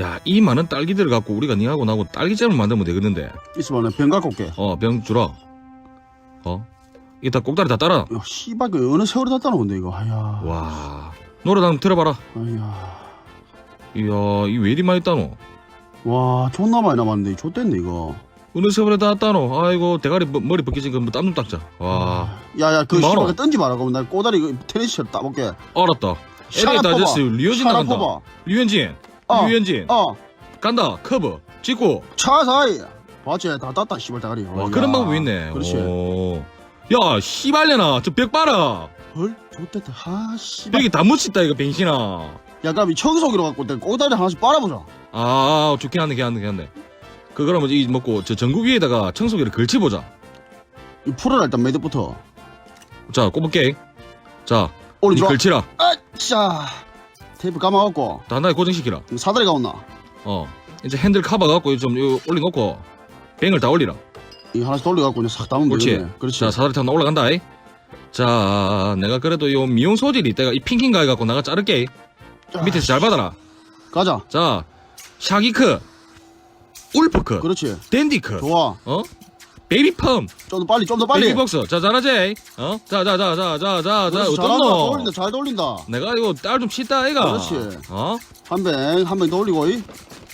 야, 이 많은 딸기들을 갖고 우리가 니하고 나하고 딸기잼을 만들면 되겠는데. 있어봐, 내병 갖고 올게. 어, 병 주라. 어? 이따 꼭다리 다 따라. 야, 씨발, 그 어느 세월에 다 건데, 이거. 아야. 와. 노래 한번 들어봐라. 아야. 이야, 이 왜 이리 많이 따노? 와, 존나 많이 남았는데, 좆됐네, 이거. 어느 세월에 다 따노? 아이고, 대가리 머- 머리 벗기진 거땀좀 닦자. 와. 야, 야, 그 많아. 씨발, 그 던지 마라. 그럼 나 꼬다리 그 테니스채로 따볼게. 알았다. 에릭 다저스 류현진 나간다. 류현진. 어. 류현진. 어, 간다. 커버. 찍고. 차 사이. 봤지? 다 땄다, 씨발, 대가리. 와. 그런 방법이 있네. 그렇지. 오. 야, 씨발려나. 저 벽 봐라. 헐, 좆됐다. 아, 씨발. 벽이 다 묻혔다, 이거, 뱅신아. 야, 그럼 이 청소기로 갖고 내 꼬다리 하나씩 빨아보자. 아, 좋긴 한데, 괜찮네, 괜찮네. 그, 그러면 이 먹고, 저 전구 위에다가 청소기를 걸치보자. 이 풀어라, 일단 매듭부터. 자, 꼽을게. 자, 이 올려줘. 걸치라. 아, 자. 테이프 감아갖고. 단단히 고정시키라. 사다리 가 온나? 어. 이제 핸들 카바 갖고 좀 이거 올려놓고, 뱅을 다 올리라. 이 하나씩 돌려갖고 이제 싹 담으면 그렇지. 되겠네. 그렇지. 자, 사다리 타고 올라간다. 이. 자, 내가 그래도 요 미용 소질이 있다가 이 핑킹 가해 갖고 내가 자를게. 자, 밑에서 잘 받아라. 가자. 자, 샤기크, 울프크, 그렇지. 댄디크, 좋아. 어? 베이비 펌, 좀 더 빨리, 좀 더 빨리. 베이비복스. 자, 잘하지? 어? 자, 자, 자, 자, 자, 자, 자, 그렇지, 잘한다. 어떻노? 돌린다, 잘 돌린다. 내가 이거 딸 좀 치다, 아이가. 그렇지. 어? 한 뱅, 한뱅더 올리고, 이.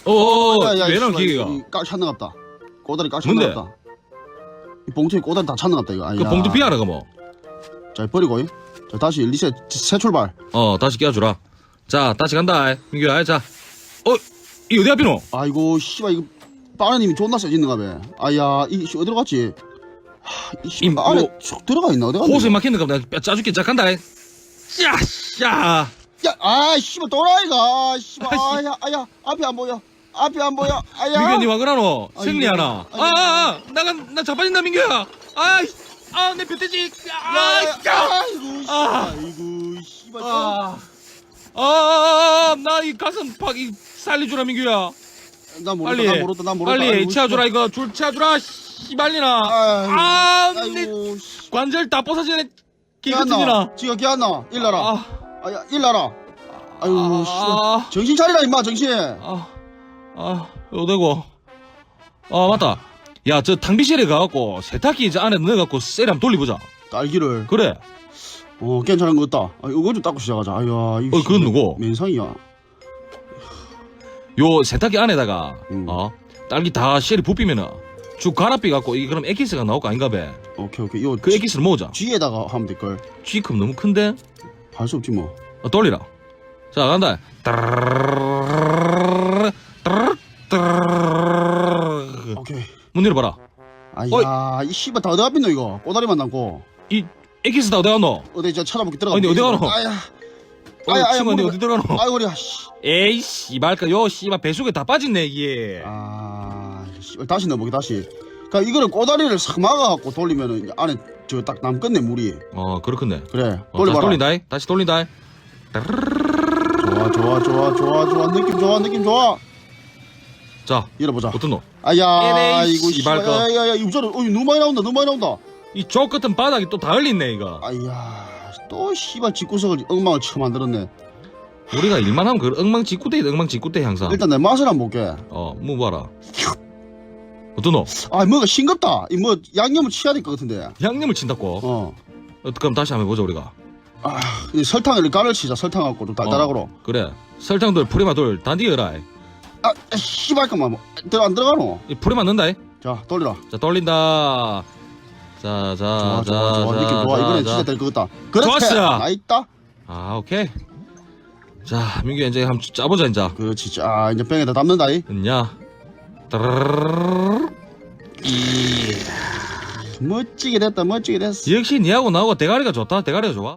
어, 야, 야, 왜난 씨발, 기계가? 이깍 찾는 갑다. 꼬다리 깍 뭔데? 찾는 갑다. 이 봉투에 꼬다리 다 찾는 갑다, 이거. 아야. 그 봉투 피하라, 그 뭐. 자, 버리고, 이. 자, 다시 리셋, 새 출발. 어, 다시 끼워주라. 자, 다시 간다, 민규야. 자. 어, 이 어디 앞이노? 아이고, 씨발, 이거, 빠르님이 존나 세지는가 봐. 아야, 이, 씨, 어디로 갔지? 하, 이, 씨, 이, 안에 뭐, 쭉 들어가 있나? 어디 갔나? 호수에 막히는가 보다. 내가 짜줄게. 자, 간다. 자, 자. 야, 아, 씨발, 또라이가. 씨발, 아이씨. 아야, 아 야, 앞이 안 보여. 앞이 안 보여. 아 야. 민규야, 니 와그라노? 아이고, 승리하나? 아, 아이고. 아, 아, 나가, 나 자빠진다, 민규야. 아, 아, 내 뼈대지. 아, 야, 야. 아이고, 씨발, 아. 아이고, 씨발. 아, 아, 나이 가슴 팍이 살려주라, 민규야. 난 모르다, 빨리, 난 모르다, 난 모르다. 빨리 아이고, 채워주라, 이거. 줄 채워주라, 씨발리나. 아이고, 아, 내 아이고, 씨. 관절 다 부서지네. 기안나. 기그트지나. 지가 기안나. 일나라. 아, 아 야, 일나라. 아이고, 아, 씨발. 정신 차리라, 임마, 정신. 아, 아, 어되고. 아, 맞다. 야, 저 탕비실에 가갖고 세탁기 이제 안에 넣어갖고 셀 한번 돌려보자. 딸기를. 그래. 어, 괜찮은 거 없다. 아, 이거 좀 닦고 시작하자. 아야, 이거. 어, 그건 누구? 면상이야. 요 세탁기 안에다가, 음. 어, 딸기 다 쉘이 부피면은 쭉 갈아삐 갖고 이게 그럼 에키스가 나올 거 아닌가 봐. 오케이, 오케이. 이거 그 에키스를 모으자. G에다가 하면 될걸. G컵 너무 큰데? 할 수 없지, 뭐. 어, 돌리라. 자, 간다. 따르르르르르르. 오케이. 문 열어봐라. 아야, 이 씨발 다 어디 갔노 이거? 꼬다리만 남고. 이 에키스 다 어디 갔노? 어디 저 찾아볼게 들어가. 아니, 어디 가노? 아야, 어, 아야, 아야, 친구 니 머리가- 어디 들어가노? 아이고, 우리, 씨. 에이, 씨발까, 요, 씨발, 배속에 다 빠졌네, 이게. 아, 씨발 다시 넣어보게 다시. 그니까 이거를 꼬다리를 싹 막아갖고 돌리면은 안에 저 딱 남겠네 물이. 어, 그렇겠네. 그래, 어, 돌려봐라. 돌린다, 다시 돌린다. 좋아, 좋아, 좋아, 좋아, 좋아, 느낌 좋아, 느낌 좋아. 자, 열어보자. 어떤 놈? 아야, 이거 씨발 거. 야야야, 이거 저는, 어, 너무 많이 나온다, 너무 많이 나온다. 이쪽 같은 바닥이 또 다 흘리네, 이거. 아야, 또 씨발 집구석을 엉망을 처음 만들었네. 우리가 일만 하면 그 엉망진구대, 엉망진구대 항상. 일단 내 맛을 한번 볼게. 어, 뭐 봐라. 어떤 놈? 아, 뭐가 싱겁다. 이 뭐 양념을 치야 될 것 같은데. 양념을 친다고? 어. 어, 그럼 다시 한번 해보자, 우리가. 아, 이 설탕을 가를 치자. 설탕 갖고 좀 달달하고. 그래. 설탕돌, 프리마돌, 다 니어라. 아, 씨발 까만 뭐 들어 안 들어가노? 이 프리마 넣는다. 이. 자, 돌리라. 자, 돌린다. 자, 자, 좋아, 자, 좋아, 좋아. 자, 느낌 좋아. 자, 이번엔 자. 진짜 될 것 같다. 그렇지. 좋았어. 나 있다. 아, 오케이. 자, 민규 이제 한번 짜보자, 이제. 그렇지. 자, 이제 병에다 담는다. 이. 있냐? 따르르르르르. 멋지게 됐다. 멋지게 됐어. 역시 니하고 나하고 대가리가 좋다. 대가리가 좋아.